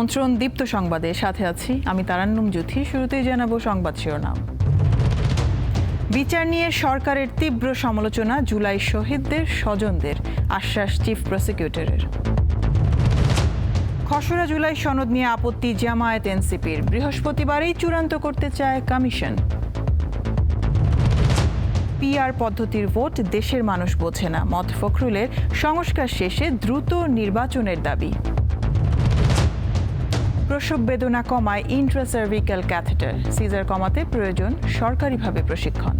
আমন্ত্রণ দীপ্ত সংবাদে। সাথে আছি আমি তারান্নুম জুথি শুরুতেই জানাব সংবাদ শিরোনাম। বিচার নিয়ে সরকারের তীব্র সমালোচনা জুলাই শহীদদের স্বজনদের, আশ্বাস চিফ প্রসিকিউটরের। খসড়া জুলাই সনদ নিয়ে আপত্তি জামায়াত এনসিপির। বৃহস্পতিবারেই চূড়ান্ত করতে চায় কমিশন। পিআর পদ্ধতির ভোট দেশের মানুষ বোঝে না। মত ফখরুলের সংস্কার শেষে দ্রুত নির্বাচনের দাবি। প্রসব বেদনা কমায় ইন্ট্রাসার্ভিক্যাল ক্যাথেটার। সিজার কমাতে প্রয়োজন সরকারিভাবে প্রশিক্ষণ।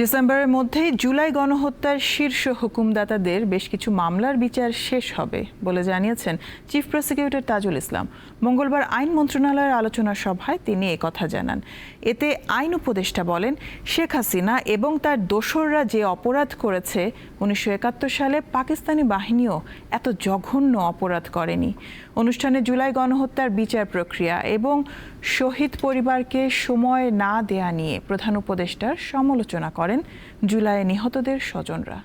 ডিসেম্বরের মধ্যেই জুলাই গণহত্যার শীর্ষ হুকুমদাতাদের বেশ কিছু মামলার বিচার শেষ হবে বলে জানিয়েছেন চিফ প্রসিকিউটর তাজুল ইসলাম। মঙ্গলবার আইন মন্ত্রণালয়ের আলোচনা সভায় তিনি কথা জানান। এতে আইন উপদেষ্টা বলেন, শেখ হাসিনা এবং তার দোসররা যে অপরাধ করেছে, উনিশশো একাত্তর সালে পাকিস্তানি বাহিনীও এত জঘন্য অপরাধ করেনি। অনুষ্ঠানে জুলাই গণহত্যার বিচার প্রক্রিয়া এবং শহীদ পরিবারকে সময় না দেয়া নিয়ে প্রধান উপদেষ্টার সমালোচনা করেন জুলাইয়ে নিহতদের স্বজনরা।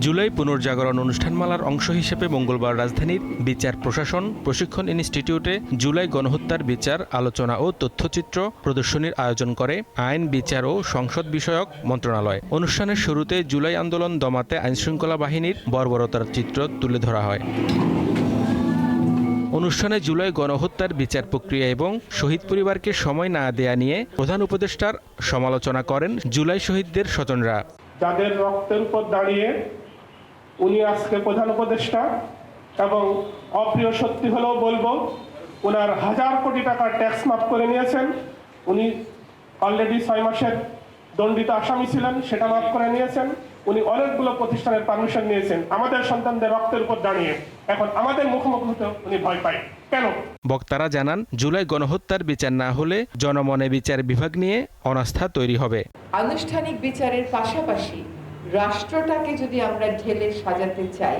জুলাই পুনর্জাগরণ অনুষ্ঠানমালার অংশ হিসেবে মঙ্গলবার রাজধানীর বিচার প্রশাসন, প্রশিক্ষণ ইনস্টিটিউটে জুলাই গণহত্যার বিচার, আলোচনা ও তথ্যচিত্র প্রদর্শনীর আয়োজন করে আইন, বিচার ও সংসদ বিষয়ক মন্ত্রণালয়। অনুষ্ঠানের শুরুতে জুলাই আন্দোলন দমাতে আইনশৃঙ্খলা বাহিনীর বর্বরতার চিত্র তুলে ধরা হয়। অনুষ্ঠানে জুলাই গণহত্যার বিচার প্রক্রিয়া এবং শহীদ পরিবারকে সময় না দেয়া নিয়ে প্রধান উপদেষ্টার সমালোচনা করেন জুলাই শহীদদের স্বজনরা। যাদের রক্তের উপর দাঁড়িয়ে উনি আজকে প্রধান উপদেষ্টা এবং অপ্রিয় সত্যি হলেও বলব ওনার হাজার কোটি টাকার ট্যাক্স মাফ করে নিয়েছেন। উনি অলরেডি ছয় মাসের দণ্ডিত আসামি ছিলেন, সেটা মাফ করে নিয়েছেন। উনি অনেকগুলো প্রতিষ্ঠানের পারমিশন নিয়েছেন। আমাদের সন্তানদের রক্তের উপর দাঁড়িয়ে। এখন আমাদের মুখোমুখি হতে উনি ভয় পায়। কেন? বক্তারা জানান জুলাই গণহত্যার বিচার না হলে জনমনে বিচার বিভাগ নিয়ে অনাস্থা তৈরি হবে। আনুষ্ঠানিক বিচারের পাশাপাশি রাষ্ট্রটাকে যদি আমরা ঢেলে সাজাতে চাই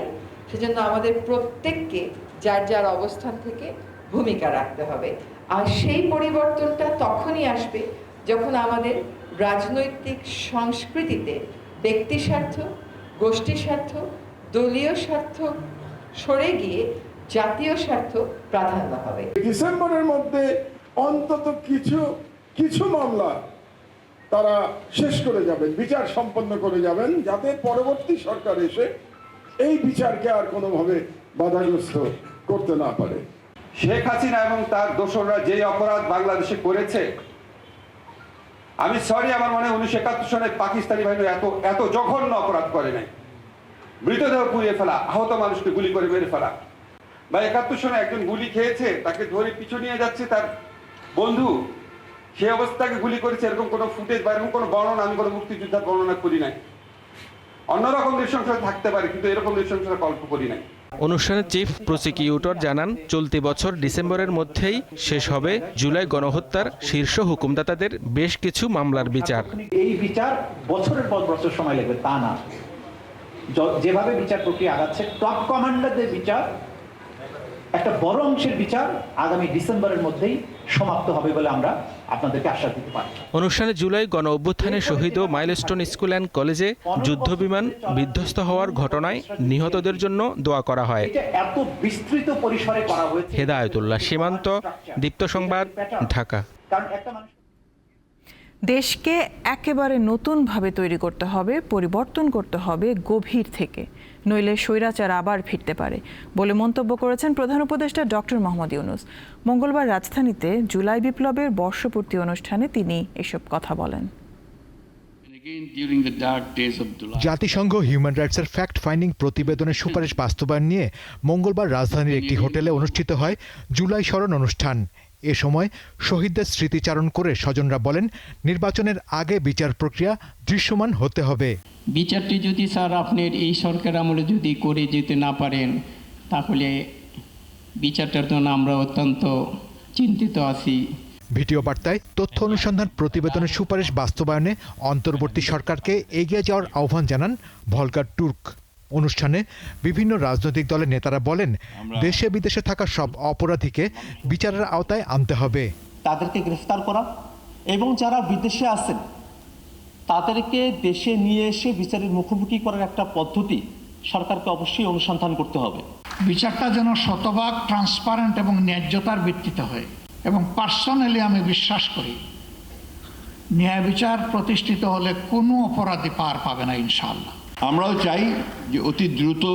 সেজন্য আমাদের প্রত্যেককে যার যার অবস্থান থেকে ভূমিকা রাখতে হবে। আর সেই পরিবর্তনটা তখনই আসবে যখন আমাদের রাজনৈতিক সংস্কৃতিতে ব্যক্তি স্বার্থ গোষ্ঠী স্বার্থ দলীয় স্বার্থ সরে গিয়ে জাতীয় স্বার্থ প্রাধান্য হবে। ডিসেম্বরের মধ্যে অন্তত কিছু কিছু মামলা তারা শেষ করে যাবেন বিচার সম্পন্ন করে যাবেন যাতে পরবর্তী সরকার এসে এই বিচারকে আর কোনোভাবে বাধাগ্রস্ত করতে না পারে। শেখ হাসিনা এবং তার দোসররা যে অপরাধ বাংলাদেশে করেছে আমি সরি আমার মনে হয় উনিশশো একাত্তর সনে পাকিস্তানি বাহিনী এত এত জঘন্য অপরাধ করে নাই। মৃতদেহ পুড়িয়ে ফেলা, আহত মানুষকে গুলি করে মেরে ফেলা। বা একাত্তর সনে একজন গুলি খেয়েছে, তাকে ধরে পিছু নিয়ে যাচ্ছে তার বন্ধু। সে অবস্থাকে গুলি করেছে, এরকম কোনো ফুটেজ বা এরকম কোনো বর্ণনা, আমি কোনো মুক্তিযোদ্ধার বর্ণনা করি নাই। অন্যরকম নৃশংসতা থাকতে পারে, কিন্তু এরকম নৃশংসতা কল্প করি নাই। অনুষ্ঠানে চিফ প্রসিকিউটর জানান, চলতি বছর ডিসেম্বরের মধ্যেই শেষ হবে জুলাই গণহত্যার শীর্ষ হুকুমদাতাদের বেশ কিছু মামলার বিচার। এই বিচার বছরের পর বছর সময় লাগবে, তা না। যেভাবে বিচার প্রক্রিয়া আগাচ্ছে টপ কমান্ডারদের বিচার একটা বড় অংশের বিচার আগামী ডিসেম্বরের মধ্যেই সমাপ্ত হবে বলে আমরা আপনাদেরকে আশ্বাস দিতে পারি। অনুষ্ঠানে জুলাই গণ অভ্যুত্থানে শহীদ ও মাইলস্টোন স্কুল অ্যান্ড কলেজে যুদ্ধবিমান বিধ্বস্ত হওয়ার ঘটনায় নিহতদের জন্য দোয়া করা হয়। এত বিস্তৃত পরিসরে করা হয়েছে। হেদায়তুল্লাহ সীমান্ত দীপ্ত সংবাদ ঢাকা। কারণ একটা মানুষ দেশকে একেবারে নতুনভাবে তৈরি করতে হবে পরিবর্তন করতে হবে গভীর থেকে। নইলে স্বৈরাচার আবার ফিরতে পারে বলে মন্তব্য করেছেন প্রধান উপদেষ্টা ডক্টর মোহাম্মদ ইউনুস। মঙ্গলবার রাজধানীতে জুলাই বিপ্লবের বর্ষপূর্তি অনুষ্ঠানে তিনি এসব কথা বলেন। জাতিসংঘ হিউম্যান রাইটসের ফ্যাক্ট ফাইন্ডিং প্রতিবেদনের সুপারিশ বাস্তবায়ন নিয়ে মঙ্গলবার রাজধানীর একটি হোটেলে অনুষ্ঠিত হয় জুলাই স্মরণ অনুষ্ঠান। এ সময় শহীদদের স্মৃতিচারণ করে স্বজনরা বলেন নির্বাচনের আগে বিচার প্রক্রিয়া দৃশ্যমান হতে হবে। বিচারটি যদি স্যার আপনার এই সরকার আমলে যদি করে যেতে না পারেন তাহলে বিচারটার জন্য আমরা অত্যন্ত চিন্তিত আছি। ভিডিও বার্তায় তথ্য অনুসন্ধান প্রতিবেদনের সুপারিশ বাস্তবায়নে অন্তর্বর্তী সরকারকে এগিয়ে যাওয়ার আহ্বান জানান ভলকার টুর্ক অনুষ্ঠানে বিভিন্ন রাজনৈতিক দলের নেতারা বলেন দেশে বিদেশে থাকা সব অপরাধীকে বিচারের আওতায় আনতে হবে। তাদেরকে গ্রেফতার করা এবং যারা বিদেশে আছেন তাদেরকে দেশে নিয়ে এসে বিচারের মুখোমুখি করার একটা পদ্ধতি সরকারকে অবশ্যই অনুসন্ধান করতে হবে। বিচারটা যেন শতভাগ ট্রান্সপারেন্ট এবং ন্যায্যতার ভিত্তিতে হয়। এবং পার্সোনালি আমি বিশ্বাস করি ন্যায় বিচার প্রতিষ্ঠিত হলে কোনো অপরাধী পার পাবে না ইনশাল্লাহ আমরাও চাই যে অতি দ্রুত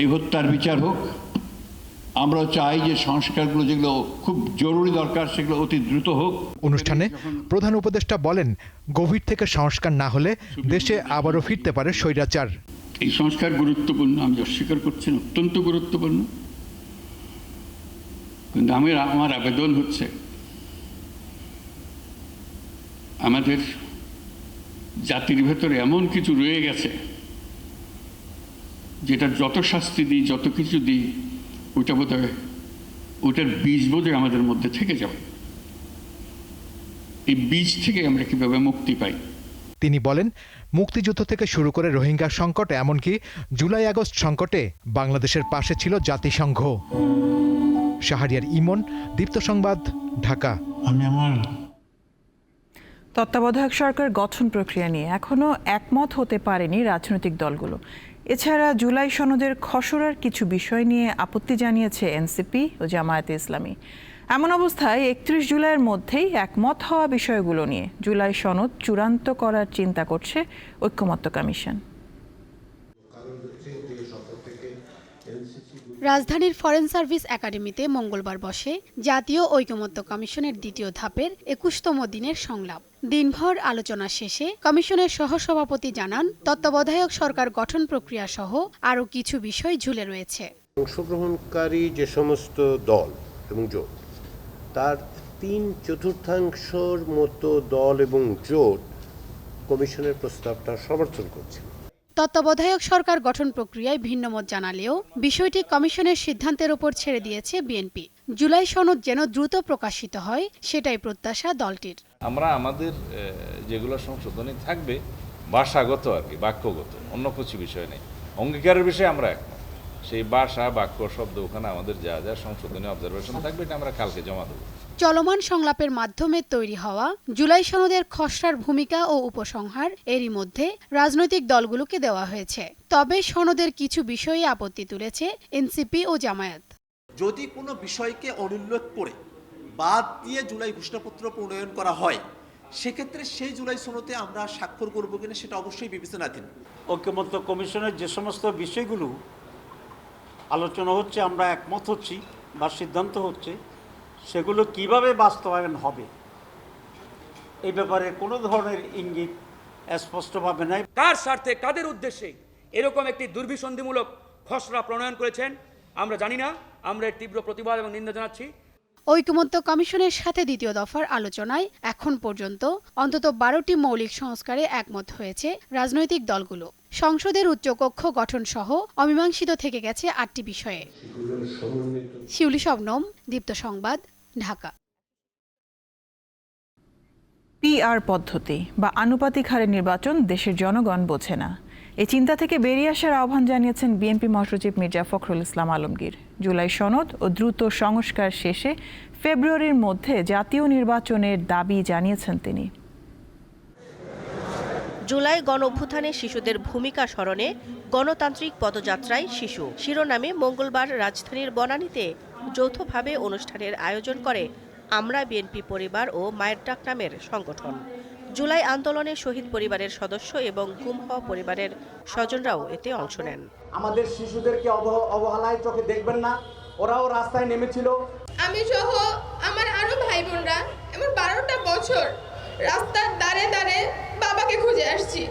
এই হত্যার বিচার হোক। আমরাও চাই যে সংস্কারগুলো যেগুলো খুব জরুরি দরকার সেগুলো অতি দ্রুত হোক। অনুষ্ঠানে প্রধান উপদেষ্টা বলেন গভীর থেকে সংস্কার না হলে দেশে আবারও ফিরতে পারে স্বৈরাচার। এই সংস্কার গুরুত্বপূর্ণ আমি অস্বীকার করছি অত্যন্ত গুরুত্বপূর্ণ। কিন্তু আমি আমার আবেদন হচ্ছে আমাদের জাতির ভেতরে এমন কিছু রয়ে গেছে যেটা যত শাস্তি দিই যত কিছু দিই ওটা বোধ হয় ওটার বীজ বোধহয় আমাদের মধ্যে থেকে যাবে। এই বীজ থেকে আমরা কীভাবে মুক্তি পাই? তিনি বলেন মুক্তিযুদ্ধ থেকে শুরু করে রোহিঙ্গা সংকট এমনকি জুলাই আগস্ট সংকটে বাংলাদেশের পাশে ছিল জাতিসংঘ। শাহরিয়ার ইমন দীপ্ত সংবাদ ঢাকা। আমি আমার তত্ত্বাবধায়ক সরকার গঠন প্রক্রিয়া নিয়ে এখনও একমত হতে পারেনি রাজনৈতিক দলগুলো। এছাড়া জুলাই সনদের খসড়ার কিছু বিষয় নিয়ে আপত্তি জানিয়েছে এনসিপি ও জামায়াতে ইসলামী। এমন অবস্থায় একত্রিশ জুলাইয়ের মধ্যেই একমত হওয়া বিষয়গুলো নিয়ে জুলাই সনদ চূড়ান্ত করার চিন্তা করছে ঐক্যমত্য কমিশন। রাজধানীর ফরেন সার্ভিস একাডেমিতে মঙ্গলবার বসে জাতীয় ঐকমত্য কমিশনের দ্বিতীয় ধাপের একুশতম দিনের সংলাপ। দিনভর আলোচনা শেষে কমিশনের সহসভাপতি জানান, তত্ত্বাবধায়ক সরকার গঠন প্রক্রিয়া সহ আরও কিছু বিষয় ঝুলে রয়েছে। অংশগ্রহণকারী যে সমস্ত দল এবং জোট, তার তিন চতুর্থাংশর মতো দল এবং জোট কমিশনের প্রস্তাবটা সমর্থন করছে তত্ত্বাবধায়ক সরকার গঠন প্রক্রিয়ায় ভিন্নমত জানালেও বিষয়টি কমিশনের সিদ্ধান্তের ওপর ছেড়ে দিয়েছে বিএনপি। জুলাই সনদ যেন দ্রুত প্রকাশিত হয়, সেটাই প্রত্যাশা দলটির। আমরা আমাদের যেগুলো সংশোধনী থাকবে, ভাষাগত আর কি, বাক্যগত, অন্য কিছু বিষয় নেই। অঙ্গীকারের বিষয়ে আমরা একমত। সেই ভাষা, বাক্য, শব্দ ওখানে আমাদের যা যা সংশোধনী অবজারভেশন থাকবে, এটা আমরা কালকে জমা দেবো। চলমান সংলাপের মাধ্যমে তৈরি হওয়া জুলাই সনদের খসড়ার ভূমিকা ও উপসংহার এরই মধ্যে রাজনৈতিক দলগুলোকে দেওয়া হয়েছে। তবে সনদের কিছু বিষয়ে আপত্তি তুলেছে এনসিপি ও জামায়াত। যদি কোনো বিষয়কে অনুল্লেখ করে বাদ দিয়ে জুলাই ঘোষণাপত্র প্রণয়ন করা হয় সেক্ষেত্রে সেই জুলাই সনতে আমরা স্বাক্ষর করব কিনা সেটা অবশ্যই বিবেচনাধীন। ঐক্যমত্য কমিশনের যে সমস্ত বিষয়গুলো আলোচনা হচ্ছে আমরা একমত হচ্ছি বা সিদ্ধান্ত হচ্ছে সেগুলো কীভাবে বাস্তবায়ন হবে? এই ব্যাপারে কোনো ধরনের ইঙ্গিত স্পষ্টভাবে নাই। কার স্বার্থে, কাদের উদ্দেশ্যে এরকম একটি দুর্বিসন্ধিমূলক খসড়া প্রণয়ন করেছেন, আমরা জানি না। আমরা তীব্র প্রতিবাদ এবং নিন্দা জানাচ্ছি। ঐকমত্য কমিশনের সাথে দ্বিতীয় দফার আলোচনায় এখন পর্যন্ত অন্তত বারোটি মৌলিক সংস্কারে একমত হয়েছে রাজনৈতিক দলগুলো। সংসদের উচ্চকক্ষ গঠন সহ অমীমাংসিত থেকে গেছে আটটি বিষয়ে। শিউলি শবনম, দীপ্ত সংবাদ, ঢাকা। পিআর পদ্ধতি বা আনুপাতিক হারে নির্বাচন দেশের জনগণ বোঝে না। এই চিন্তা থেকে বেরিয়ে আসার আহ্বান জানিয়েছেন বিএনপি মহাসচিব মির্জা ফখরুল ইসলাম আলমগীর। জুলাই সনদ ও দ্রুত সংস্কার শেষে ফেব্রুয়ারির মধ্যে জাতীয় নির্বাচনের দাবি জানিয়েছেন তিনি। জুলাই গণ অভ্যুত্থানে শিশুদের ভূমিকা স্মরণে গণতান্ত্রিক পদযাত্রায় শিশু। শিরোনামে মঙ্গলবার রাজধানীর বনানীতে যৌথভাবে অনুষ্ঠানের আয়োজন করে আমরা বিএনপি পরিবার ও মায়ের ডাক নামের সংগঠন। জুলাই আন্দোলনে শহীদ পরিবারের সদস্য এবং গুম হওয়া পরিবারের স্বজনরাও এতে অংশ নেন। আমাদের শিশুদেরকে অবহেলায় চোখে দেখবেন না। ওরাও রাস্তায় নেমেছিল। আমি সহ আমার আরও ভাই বোনরা এমন বারোটা বছর রাস্তার দাঁড়ে দাঁড়ে বাবাকে খুঁজে আসছি।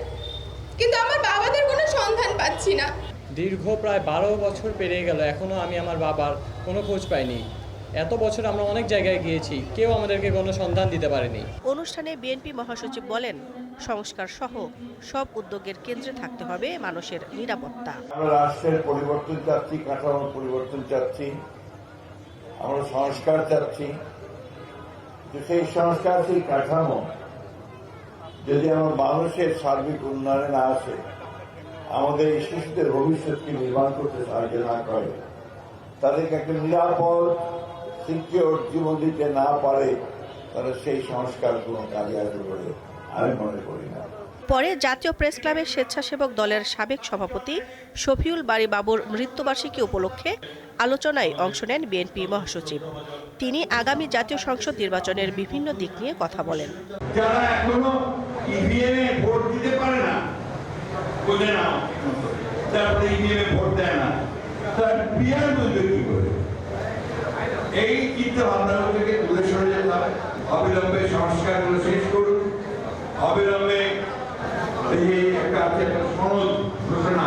কিন্তু আমার বাবাদের কোনো সন্ধান পাচ্ছি না। দীর্ঘ প্রায় বারো বছর পেরিয়ে গেল এখনও আমি আমার বাবার কোনো খোঁজ পাইনি। এত বছর আমরা অনেক জায়গায় গিয়েছি কেউ আমাদেরকে কোনো সন্ধান দিতে পারেনি। অনুষ্ঠানে বিএনপি মহাসচিব বলেন সংস্কার সহ সব উদ্যোগের কেন্দ্রে থাকতে হবে মানুষের নিরাপত্তা। আমরা রাষ্ট্রের পরিবর্তন চাচ্ছি কাঠামো পরিবর্তন চাচ্ছি, আমরা সংস্কার চাচ্ছি। সেই সংস্কার, সেই কাঠামো যদি আমার মানুষের সার্বিক উন্নয়নে না আসে, আমাদের এই শিশুদের ভবিষ্যৎকে নির্মাণ করতে সাহায্য না করে, তাদেরকে একটা নিরাপদ সিকিউর জীবন দিতে না পারে তারা সেই সংস্কার কোনো কাজে আসবে আমি মনে করি না। পরে জাতীয় প্রেস ক্লাবের স্বেচ্ছাসেবক দলের সাবেক সভাপতি শফিউল বাড়ি বাবুর মৃত্যুবার্ষিকী উপলক্ষে আলোচনায় অংশ নেন বিএনপি মহাসচিব। তিনি আগামী জাতীয় সংসদ নির্বাচনের বিভিন্ন দিক নিয়ে কথা বলেন। যারা এখনও ইভিএমে ভোট দিতে পারে না বোঝে না তারপরে ইভিএমে ভোট দেয় না তার পিয়ার বুঝবে কি করে? এই চিন্তা ভাবনা থেকে দূরে সরে যেতে হবে অবিলম্বে সংস্কারগুলো শেষ অবিলম্বে এই একটা আছে একটা সনদ ঘোষণা।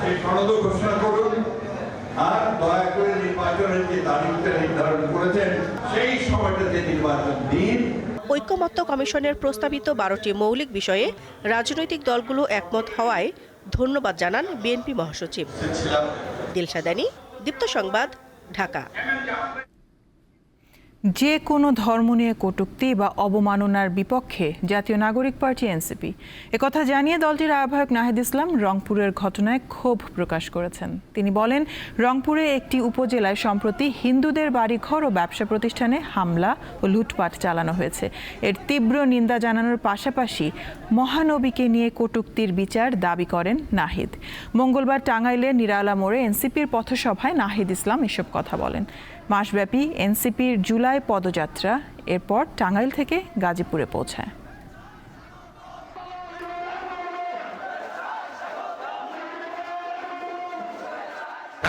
সেই সনদও ঘোষণা করুন। আর দয়া করে নির্বাচনের যে তারিখটা নির্ধারণ করেছেন সেই সময়টাতে নির্বাচন দিন। ঐক্যমত্য কমিশনের প্রস্তাবিত বারোটি মৌলিক বিষয়ে রাজনৈতিক দলগুলো একমত হওয়ায় ধন্যবাদ জানান বিএনপি মহাসচিব। দিলশাদানি দীপ্ত সংবাদ ঢাকা। যে কোনো ধর্ম নিয়ে কটূক্তি বা অবমাননার বিপক্ষে জাতীয় নাগরিক পার্টি এনসিপি। একথা জানিয়ে দলটির আহ্বায়ক নাহিদ ইসলাম রংপুরের ঘটনায় ক্ষোভ প্রকাশ করেছেন। তিনি বলেন, রংপুরে একটি উপজেলায় সম্প্রতি হিন্দুদের বাড়িঘর ও ব্যবসা প্রতিষ্ঠানে হামলা ও লুটপাট চালানো হয়েছে। এর তীব্র নিন্দা জানানোর পাশাপাশি মহানবীকে নিয়ে কটূক্তির বিচার দাবি করেন নাহিদ। মঙ্গলবার টাঙ্গাইলের নিরালা মোড়ে এনসিপির পথসভায় নাহিদ ইসলাম এসব কথা বলেন। মাসব্যাপী এনসিপির জুলাই পদযাত্রা এরপর টাঙ্গাইল থেকে গাজীপুরে পৌঁছায়।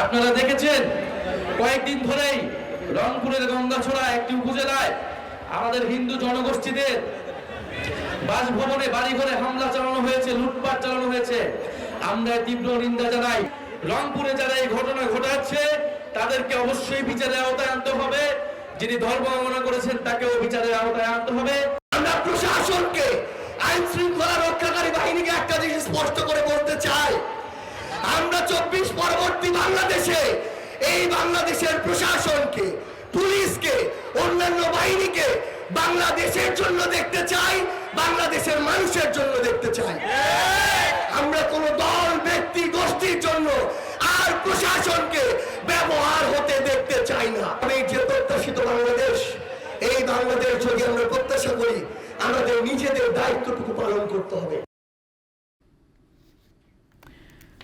আপনারা দেখেছেন, কয়েকদিন ধরেই রংপুরের গঙ্গাছড়া একটি উপজেলায় আমাদের হিন্দু জনগোষ্ঠীদের বাসভবনে বাড়িঘরে হামলা চালানো হয়েছে, লুটপাট চালানো হয়েছে। আমরা তীব্র নিন্দা জানাই। রংপুরে যারা এই ঘটনা ঘটাচ্ছে তাদেরকে অবশ্যই বিচারের আওতায় আনতে হবে। যিনি ধর্ম কামনা করেছেন তাকেও বিচারের আওতায় আনতে হবে। আমরা প্রশাসনকে আইন শৃঙ্খলা রক্ষাকারী বাহিনীকে একটা জিনিস স্পষ্ট করে বলতে চাই। আমরা চব্বিশ পরবর্তী বাংলাদেশে এই বাংলাদেশের প্রশাসনকে পুলিশকে অন্যান্য বাহিনীকে বাংলাদেশের জন্য দেখতে চাই বাংলাদেশের মানুষের জন্য দেখতে চাই। আমরা কোন দল ব্যক্তি গোষ্ঠীর জন্য প্রশাসনকে ব্যবহার হতে দেখতে চাই না। আমি যে প্রত্যাশিত বাংলাদেশ, এই বাংলাদেশ যদি আমরা প্রত্যাশা করি, আমাদের নিজেদের দায়িত্বটুকু পালন করতে হবে।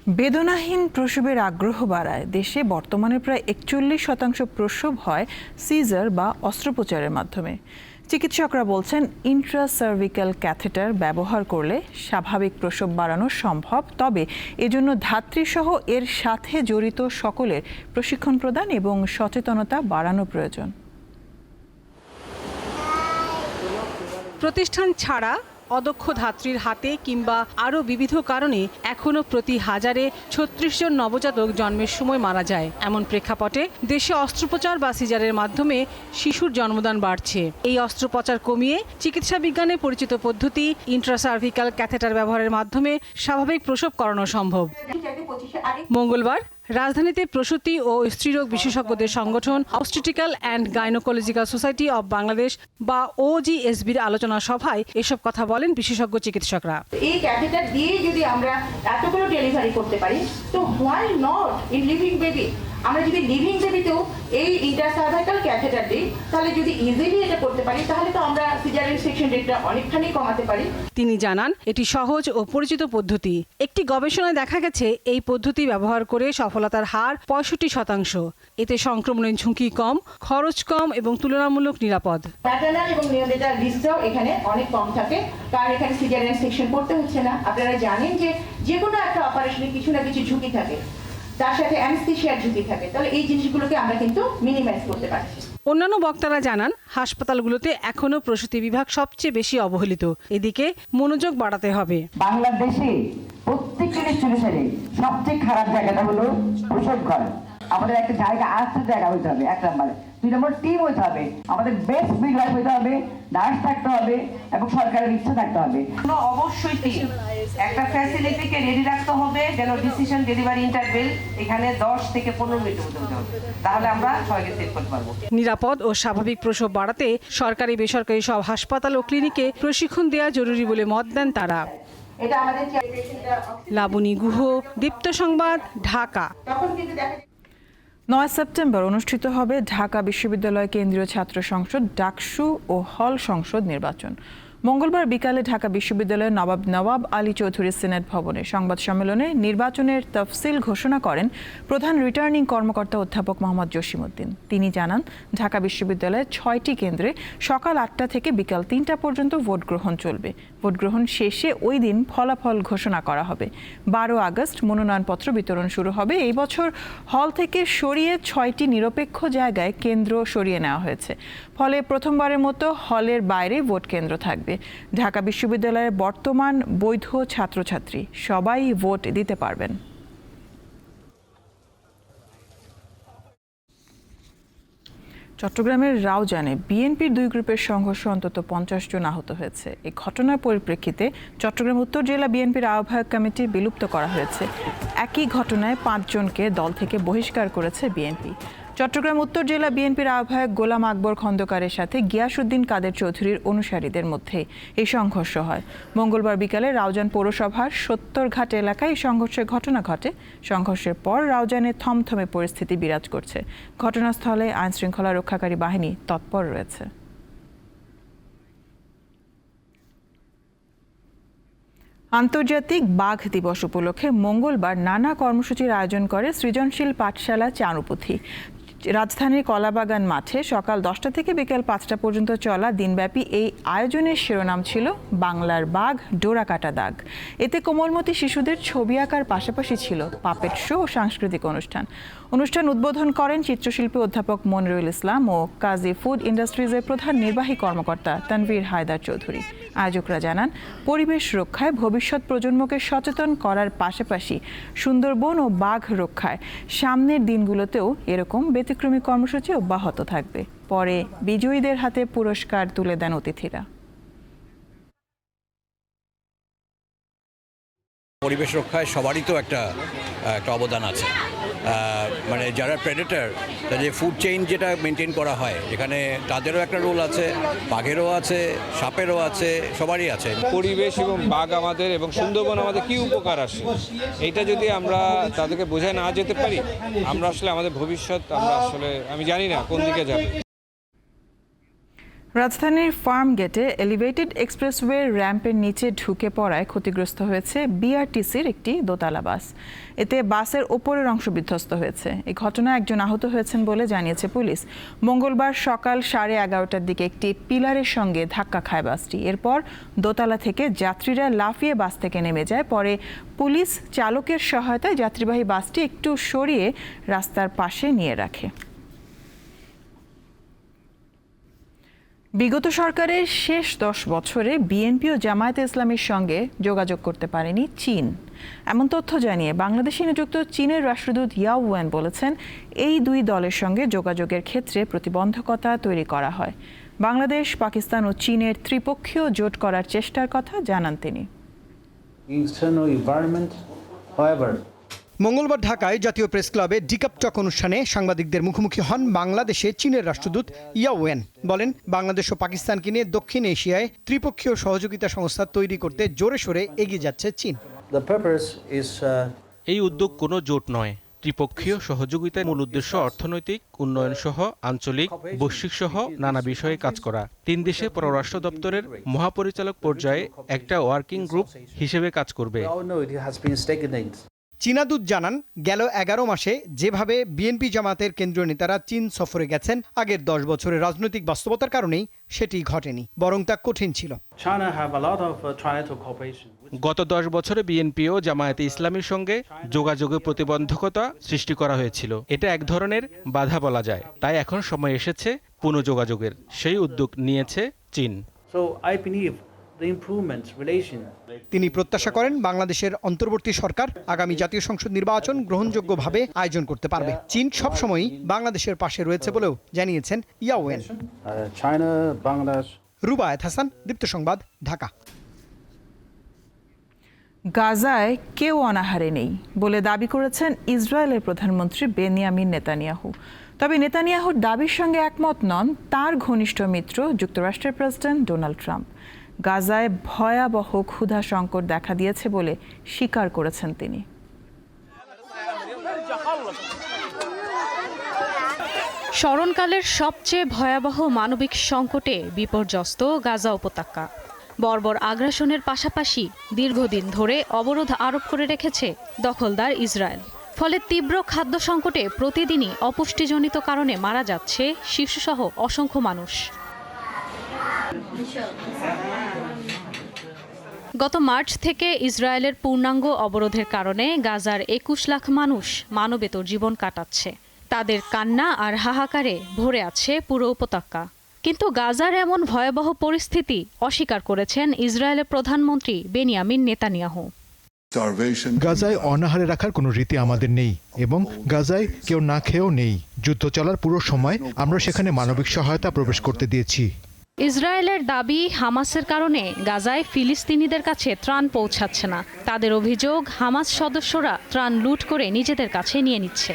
বেদনাহীন প্রসবের আগ্রহ বাড়ায়। দেশে বর্তমানে প্রায় একচল্লিশ শতাংশ প্রসব হয় সিজার বা অস্ত্রোপচারের মাধ্যমে। চিকিৎসকরা বলছেন ইন্ট্রাসার্ভিক্যাল ক্যাথেটার ব্যবহার করলে স্বাভাবিক প্রসব বাড়ানো সম্ভব। তবে এজন্য ধাত্রীসহ এর সাথে জড়িত সকলের প্রশিক্ষণ প্রদান এবং সচেতনতা বাড়ানো প্রয়োজন। প্রতিষ্ঠান ছাড়া অদক্ষ ধাত্রীর হাতে কিংবা আরও বিবিধ কারণে এখনও প্রতি হাজারে ছত্রিশ জন নবজাতক জন্মের সময় মারা যায়। এমন প্রেক্ষাপটে দেশে অস্ত্রোপচার বা সিজারের মাধ্যমে শিশুর জন্মদান বাড়ছে। এই অস্ত্রোপচার কমিয়ে চিকিৎসা বিজ্ঞানে পরিচিত পদ্ধতি ইন্ট্রাসার্ভিক্যাল ক্যাথেটার ব্যবহারের মাধ্যমে স্বাভাবিক প্রসব করানো সম্ভব। মঙ্গলবার রাজধানীতে প্রসূতি ও স্ত্রীরোগ বিশেষজ্ঞদের সংগঠন obstetrical and gynaecological society of Bangladesh বা ওজিএসবির আলোচনা সভায় এসব কথা বলেন বিশেষজ্ঞ চিকিৎসকরা। এই ক্যাথেটার দিয়ে যদি আমরা এতগুলো ডেলিভারি করতে পারি, তো why not in living baby আমরা যদি লিভিং বেবিতেও এই ইন্টারসার্ভাইকাল ক্যাথেটার দিই তাহলে যদি ইজিলি এটা করতে পারি তাহলে তো আমরা সিজারিয়ান সেকশন রেটটা অনেকখানি কমাতে পারি। তিনি জানান এটি সহজ ও পরিচিত পদ্ধতি। একটি গবেষণায় দেখা গেছে এই পদ্ধতি ব্যবহার করে সফলতার হার পঁয়ষট্টি শতাংশ। এতে সংক্রমণের ঝুঁকি কম খরচ কম এবং তুলনামূলক নিরাপদ। প্যাটার্নাল এবং নিওনেটাল রিস্কটাও এখানে অনেক কম থাকে কারণ এখানে সিজারিয়ান সেকশন করতে হচ্ছে না। আপনারা জানেন যে যে কোনো একটা অপারেশনে কিছু না কিছু ঝুঁকি থাকে। তার সাথে অ্যানেস্থেশিয়ার ঝুঁকি থাকে। তাহলে এই জিনিসগুলোকে আমরা কিন্তু মিনিমাইজ করতে পারছি অন্যান্য বক্তারা জানান হাসপাতালগুলোতে এখনও প্রসূতি বিভাগ সবচেয়ে বেশি অবহেলিত। এদিকে মনোযোগ বাড়াতে হবে। বাংলাদেশে প্রত্যেকটি চিকিৎসারে সবচেয়ে খারাপ জায়গাটা হলো প্রসব ঘর। আমাদের একটা জায়গা আস্তে জায়গা হইতে হবে এক নম্বরে। দুই নম্বর টিম হইতে হবে আমাদের বেস্ট মিডওয়াইফ হইতে হবে নার্স থাকতে হবে এবং সরকারের ইচ্ছা থাকতে হবে। অবশ্যই টিম একটা ফ্যাসিলিটিকে রেডি রাখতে হবে যেন ডিসিশন ডেলিভারি ইন্টারভেল এখানে দশ থেকে পনেরো মিনিট হবে। তাহলে আমরা সেভ করতে পারব। নিরাপদ ও স্বাভাবিক প্রসব বাড়াতে সরকারি বেসরকারি সব হাসপাতাল ও ক্লিনিকে প্রশিক্ষণ দেওয়া জরুরি বলে মত দেন তারা। এটা আমাদের লাবণী গুহ দীপ্ত সংবাদ ঢাকা। নয় সেপ্টেম্বর অনুষ্ঠিত হবে ঢাকা বিশ্ববিদ্যালয় কেন্দ্রীয় ছাত্র সংসদ, ডাকসু ও হল সংসদ নির্বাচন। মঙ্গলবার বিকালে ঢাকা বিশ্ববিদ্যালয়ের নবাব নবাব আলী চৌধুরী সিনেট ভবনে সংবাদ সম্মেলনে নির্বাচনের তফসিল ঘোষণা করেন প্রধান রিটার্নিং কর্মকর্তা অধ্যাপক মোহাম্মদ জসিমউদ্দিন। তিনি জানান, ঢাকা বিশ্ববিদ্যালয়ের ছয়টি কেন্দ্রে সকাল আটটা থেকে বিকাল তিনটা পর্যন্ত ভোট গ্রহণ চলবে। ভোট গ্রহণ শেষে ওই দিন ফলাফল ঘোষণা করা হবে। বারো আগস্ট মনোনয়নপত্র বিতরণ শুরু হবে। এই বছর হল থেকে সরিয়ে ছয়টি নিরপেক্ষ জায়গায় কেন্দ্র সরিয়ে নেওয়া হয়েছে। ফলে প্রথমবারের মতো হলের বাইরে ভোট কেন্দ্র থাকবে। ঢাকা বিশ্ববিদ্যালয়ের বর্তমান বৈধ ছাত্রছাত্রী সবাই ভোট দিতে পারবেন। চট্টগ্রামের রাও জানে বিএনপির দুই গ্রুপের সংঘর্ষ অন্তত পঞ্চাশ জন আহত হয়েছে। এই ঘটনার পরিপ্রেক্ষিতে চট্টগ্রাম উত্তর জেলা বিএনপির আহ্বায়ক কমিটি বিলুপ্ত করা হয়েছে। একই ঘটনায় পাঁচজনকে দল থেকে বহিষ্কার করেছে বিএনপি। চট্টগ্রাম উত্তর জেলা বিএনপির আহ্বায়ক গোলাম আকবর খন্দকারের সাথে গিয়াসুদ্দিন কাদের চৌধুরীর অনুসারীদের মধ্যে এই সংঘর্ষ হয়। মঙ্গলবার বিকালে রাউজান পৌরসভার সত্তরঘাট এলাকায় এই সংঘর্ষের ঘটনা ঘটে। সংঘর্ষের পর রাউজানে থমথমে পরিস্থিতি বিরাজ করছে। ঘটনাস্থলে আইনশৃঙ্খলা রক্ষাকারী বাহিনী তৎপর রয়েছে। আন্তর্জাতিক বাঘ দিবস উপলক্ষে মঙ্গলবার নানা কর্মসূচির আয়োজন করে সৃজনশীল পাঠশালা চারুপুথি। রাজধানীর কলাবাগান মাঠে সকাল দশটা থেকে বিকেল পাঁচটা পর্যন্ত চলা দিনব্যাপী এই আয়োজনের শিরোনাম ছিল বাংলার বাঘ, ডোরা কাটা দাগ। এতে কোমলমতি শিশুদের ছবি আঁকার পাশাপাশি ছিল পাপেট শো ও সাংস্কৃতিক অনুষ্ঠান। অনুষ্ঠান উদ্বোধন করেন চিত্রশিল্পী অধ্যাপক মনিরুল ইসলাম ও কাজী ফুড ইন্ডাস্ট্রিজের প্রধান নির্বাহী কর্মকর্তা তানভীর হায়দার চৌধুরী। আয়োজকরা জানান, পরিবেশ রক্ষায় ভবিষ্যৎ প্রজন্মকে সচেতন করার পাশাপাশি সুন্দরবন ও বাঘ রক্ষায় সামনের দিনগুলোতেও এরকম ব্যতিক্রমী কর্মসূচি অব্যাহত থাকবে। পরে বিজয়ীদের হাতে পুরস্কার তুলে দেন অতিথিরা। পরিবেশ রক্ষায় সবারই তো একটা একটা অবদান আছে। মানে যারা প্রেডেটার যে ফুড চেইন যেটা মেনটেন করা হয় এখানে তাদেরও একটা রোল আছে, বাঘেরও আছে, সাপেরও আছে, সবারই আছে। পরিবেশ এবং বাঘ আমাদের এবং সুন্দরবন আমাদের কি উপকার আসে? এইটা যদি আমরা তাদেরকে বোঝায় না যেতে পারি, আমরা আসলে আমাদের ভবিষ্যৎ, আমরা আসলে, আমি জানি না কোন দিকে যাবে। রাজধানীর ফার্ম গেটে এলিভেটেড এক্সপ্রেসওয়ে র্যাম্পের নিচে ঢুকে পড়ায় ক্ষতিগ্রস্ত হয়েছে বিআরটিসির একটি দোতলা বাস। এতে বাসের ওপরের অংশ বিধ্বস্ত হয়েছে। এই ঘটনায় একজন আহত হয়েছেন বলে জানিয়েছে পুলিশ। মঙ্গলবার সকাল সাড়ে এগারোটার দিকে একটি পিলারের সঙ্গে ধাক্কা খায় বাসটি। এরপর দোতলা থেকে যাত্রীরা লাফিয়ে বাস থেকে নেমে যায়। পরে পুলিশ চালকের সহায়তায় যাত্রীবাহী বাসটি একটু সরিয়ে রাস্তার পাশে নিয়ে রাখে। বিগত সরকারের শেষ দশ বছরে বিএনপি ও জামায়াতে ইসলামের সঙ্গে যোগাযোগ করতে পারেনি চীন। এমন তথ্য জানিয়ে বাংলাদেশে নিযুক্ত চীনের রাষ্ট্রদূত ইয়াও ওয়ান বলেছেন, এই দুই দলের সঙ্গে যোগাযোগের ক্ষেত্রে প্রতিবন্ধকতা তৈরি করা হয়। বাংলাদেশ, পাকিস্তান ও চীনের ত্রিপক্ষীয় জোট করার চেষ্টার কথা জানান তিনি। মঙ্গলবার ঢাকায় জাতীয় প্রেস ক্লাবে ডিকাপ টক অনুষ্ঠানে সাংবাদিকদের মুখোমুখি হন বাংলাদেশে চীনের রাষ্ট্রদূত ইয়াওয়েন বলেন বাংলাদেশ ও পাকিস্তানকে নিয়ে দক্ষিণ এশিয়ায় ত্রিপক্ষীয় সহযোগিতা সংস্থা তৈরি করতে জোরে সোরে এগিয়ে যাচ্ছে চীন। Uh, এই উদ্যোগ কোনো জোট নয়। ত্রিপক্ষীয় সহযোগিতার মূল উদ্দেশ্য অর্থনৈতিক উন্নয়ন সহ আঞ্চলিক বৈশ্বিক সহ নানা বিষয়ে কাজ করা। তিন দেশে পররাষ্ট্র দপ্তরের মহাপরিচালক পর্যায়ে একটা ওয়ার্কিং গ্রুপ হিসেবে কাজ করবে। চীনাদূত জানান গেল এগারো মাসে যেভাবে বিএনপি জামাতের কেন্দ্রীয় নেতারা চীন সফরে গেছেন আগের দশ বছরের রাজনৈতিক বাস্তবতার কারণেই সেটি ঘটেনি বরং তা কঠিন ছিল। Uh. গত দশ বছরে বিএনপি ও জামায়াতে ইসলামীর সঙ্গে যোগাযোগে প্রতিবন্ধকতা সৃষ্টি করা হয়েছিল। এটা এক ধরনের বাধা বলা যায়। তাই এখন সময় এসেছে পুনঃযোগাযোগের সেই উদ্যোগ নিয়েছে চীন। So I believe তিনি প্রত্যাশা করেন বাংলাদেশের অন্তর্বর্তী সরকার আগামী জাতীয় সংসদ নির্বাচন গ্রহণযোগ্যভাবে আয়োজন করতে পারবে। চীন সবসময়ই বাংলাদেশের পাশে রয়েছে বলেও জানিয়েছেন ইয়াওয়েন। China, Bangladesh. রুবায়েত হাসান দীপ্ত সংবাদ ঢাকা। গাজায় কেউ অনাহারে নেই বলে দাবি করেছেন ইসরায়েলের প্রধানমন্ত্রী বেনিয়ামিন নেতানিয়াহু। তবে নেতানিয়াহুর দাবির সঙ্গে একমত নন তার ঘনিষ্ঠ মিত্র যুক্তরাষ্ট্রের প্রেসিডেন্ট ডোনাল্ড ট্রাম্প। গাজায় ভয়াবহ ক্ষুধা সংকট দেখা দিয়েছে বলে স্বীকার করেছেন তিনি। স্মরণকালের সবচেয়ে ভয়াবহ মানবিক সংকটে বিপর্যস্ত গাজা উপত্যকা। বর্বর আগ্রাসনের পাশাপাশি দীর্ঘদিন ধরে অবরোধ আরোপ করে রেখেছে দখলদার ইসরায়েল। ফলে তীব্র খাদ্য সংকটে প্রতিদিনই অপুষ্টিজনিত কারণে মারা যাচ্ছে শিশুসহ অসংখ্য মানুষ। গত মার্চ থেকে ইসরায়েলের পূর্ণাঙ্গ অবরোধের কারণে গাজার একুশ লাখ মানুষ মানবেতর জীবন কাটাচ্ছে। তাদের কান্না আর হাহাকারে ভরে আছে পুরো উপত্যকা। কিন্তু গাজার এমন ভয়াবহ পরিস্থিতি অস্বীকার করেছেন ইসরায়েলের প্রধানমন্ত্রী বেনিয়ামিন নেতানিয়াহু। গাজায় অনাহারে রাখার কোনো রীতি আমাদের নেই এবং গাজায় কেউ না খেয়েও নেই। যুদ্ধ চলার পুরো সময় আমরা সেখানে মানবিক সহায়তা প্রবেশ করতে দিয়েছি। ইসরায়েলের দাবি হামাসের কারণে গাজায় ফিলিস্তিনিদের কাছে ত্রাণ পৌঁছাচ্ছে না। তাদের অভিযোগ, হামাস সদস্যরা ত্রাণ লুট করে নিজেদের কাছে নিয়ে নিচ্ছে।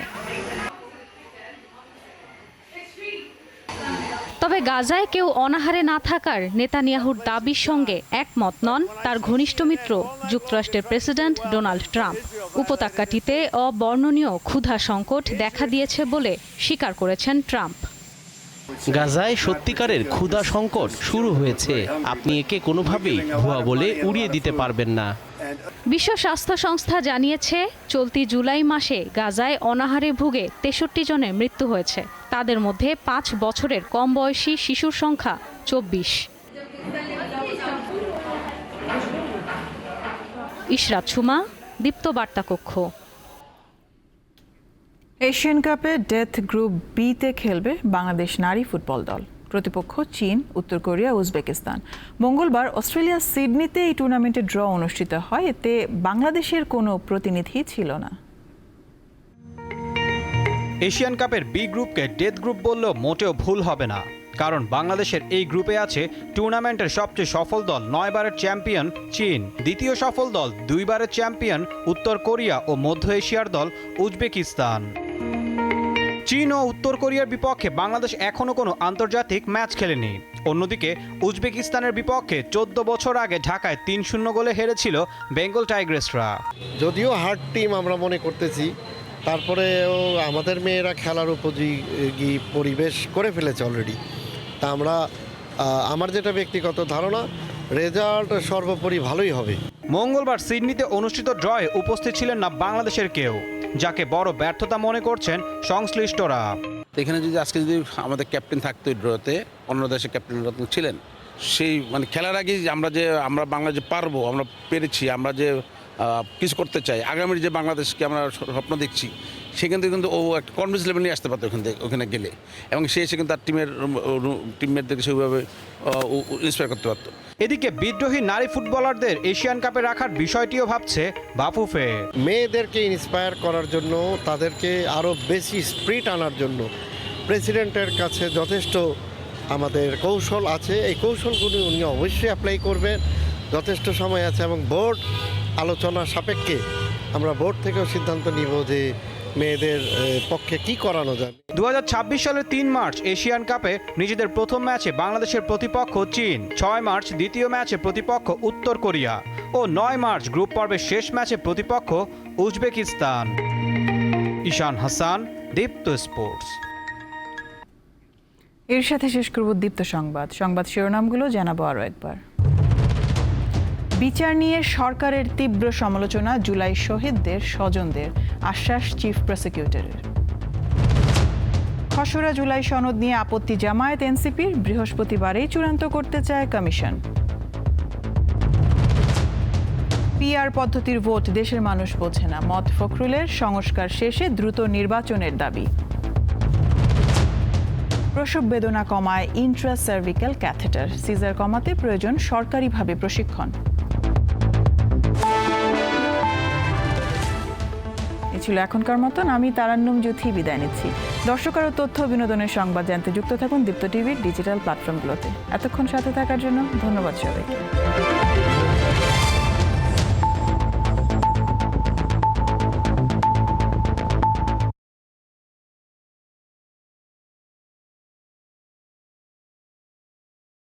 তবে গাজায় কেউ অনাহারে না থাকার নেতানিয়াহুর দাবির সঙ্গে একমত নন তার ঘনিষ্ঠ মিত্র, যুক্তরাষ্ট্রের প্রেসিডেন্ট ডোনাল্ড ট্রাম্প। উপত্যকাটিতে অবর্ণনীয় ক্ষুধা সংকট দেখা দিয়েছে বলে স্বীকার করেছেন ট্রাম্প। গাজায় সত্যিকারের ক্ষুধা সংকট শুরু হয়েছে। আপনি একে কোনোভাবেই ভুয়া বলে উড়িয়ে দিতে পারবেন না। বিশ্ব স্বাস্থ্য সংস্থা জানিয়েছে, চলতি জুলাই মাসে গাজায় অনাহারে ভুগে তেষট্টি জনের মৃত্যু হয়েছে। তাদের মধ্যে পাঁচ বছরের কম বয়সী শিশুর সংখ্যা চব্বিশ। ইশরাত সুমা, দীপ্ত বার্তা কক্ষ এশিয়ান কাপে ডেথ গ্রুপ বিতে খেলবে বাংলাদেশ নারী ফুটবল দল। প্রতিপক্ষ চীন, উত্তর কোরিয়া, উজবেকিস্তান। মঙ্গলবার অস্ট্রেলিয়া সিডনিতে এই টুর্নামেন্টের ড্র অনুষ্ঠিত হয়। এতে বাংলাদেশের কোনো প্রতিনিধি ছিল না। এশিয়ান কাপের বি গ্রুপকে ডেথ গ্রুপ বললেও মোটেও ভুল হবে না। কারণ বাংলাদেশের এই গ্রুপে আছে টুর্নামেন্টের সবচেয়ে সফল দল নয়বারের চ্যাম্পিয়ন চীন, দ্বিতীয় সফল দল দুইবারের চ্যাম্পিয়ন উত্তর কোরিয়া ও মধ্য এশিয়ার দল উজবেকিস্তান। চীন ও উত্তর কোরিয়ার বিপক্ষে বাংলাদেশ এখনও কোনো আন্তর্জাতিক ম্যাচ খেলেনি। অন্যদিকে উজবেকিস্তানের বিপক্ষে চোদ্দ বছর আগে ঢাকায় তিন শূন্য গোলে হেরেছিল বেঙ্গল টাইগ্রেসরা। যদিও হার্ড টিম আমরা মনে করতেছি তারপরেও আমাদের মেয়েরা খেলার উপযোগী পরিবেশ করে ফেলেছে অলরেডি তা আমরা আমার যেটা ব্যক্তিগত ধারণা রেজাল্ট সর্বোপরি ভালোই হবে। মঙ্গলবার সিডনিতে অনুষ্ঠিত ড্রয়ে উপস্থিত ছিলেন না বাংলাদেশের কেউ। যাকে বড় ব্যর্থতা মনে করছেন সংশ্লিষ্টরা। এখানে যদি আজকে যদি আমাদের ক্যাপ্টেন থাকতো ড্রোতে, অন্য দেশের ক্যাপ্টেন রত্ন ছিলেন, সেই মানে খেলার আগে আমরা যে, আমরা বাংলা যে পারব, আমরা পেরেছি, আমরা যে কিছু করতে চাই, আগামীর যে বাংলাদেশকে আমরা স্বপ্ন দেখছি সেখান থেকে কিন্তু ও একটা কনফিডেন্স লেভেল নিয়ে আসতে পারতো ওখান থেকে ওখানে গেলে। এবং সে এসে কিন্তু তার টিমের টিমমেটদেরকে সেভাবে ইন্সপায়ার করতে পারতো। এদিকে বিদ্রোহী নারী ফুটবলারদের এশিয়ান কাপে রাখার বিষয়টিও ভাবছে বাফুফে। মেয়েদেরকে ইন্সপায়ার করার জন্য তাদেরকে আরও বেশি স্প্রিট আনার জন্য প্রেসিডেন্টের কাছে যথেষ্ট আমাদের কৌশল আছে। এই কৌশলগুলি উনি অবশ্যই অ্যাপ্লাই করবেন। যথেষ্ট সময় আছে এবং বোর্ড আলোচনা সাপেক্ষে আমরা বোর্ড থেকেও সিদ্ধান্ত নিব যে মেয়েদের পক্ষে কি করানো যাবে দুহাজার ছাব্বিশ সালের তিন মার্চ এশিয়ান কাপে নিজেদের প্রথম ম্যাচে বাংলাদেশের প্রতিপক্ষ চীন ছয় মার্চ দ্বিতীয় ম্যাচে প্রতিপক্ষ উত্তর কোরিয়া ও নয় মার্চ গ্রুপ পর্বের শেষ ম্যাচে প্রতিপক্ষ উজবেকিস্তান। ঈশান হাসান দীপ্ত স্পোর্টস। এর সাথে শেষ করব দীপ্ত সংবাদ। সংবাদ শিরোনামগুলো জানাব আরও একবার। বিচার নিয়ে সরকারের তীব্র সমালোচনা জুলাই শহীদদের স্বজনদের আশ্বাস চিফ প্রসিকিউটরের। খসড়া জুলাই সনদ নিয়ে আপত্তি জামায়াত এনসিপির বৃহস্পতিবারেই চূড়ান্ত করতে চায় কমিশন। পিআর পদ্ধতির ভোট দেশের মানুষ বোঝে না। মত ফখরুলের সংস্কার শেষে দ্রুত নির্বাচনের দাবি। প্রসব বেদনা কমায় ইন্ট্রা সার্ভিক্যাল ক্যাথেটার। সিজার কমাতে প্রয়োজন সরকারিভাবে প্রশিক্ষণ। ছিল এখনকার মতন। আমি তারান্নুম জ্যোতি বিদায় নিচ্ছি। দর্শক আরও তথ্য বিনোদনের সংবাদ জানতে যুক্ত থাকুন দীপ্ত টিভির ডিজিটাল প্ল্যাটফর্মগুলোতে। এতক্ষণ সাথে থাকার জন্য ধন্যবাদ সবাইকে।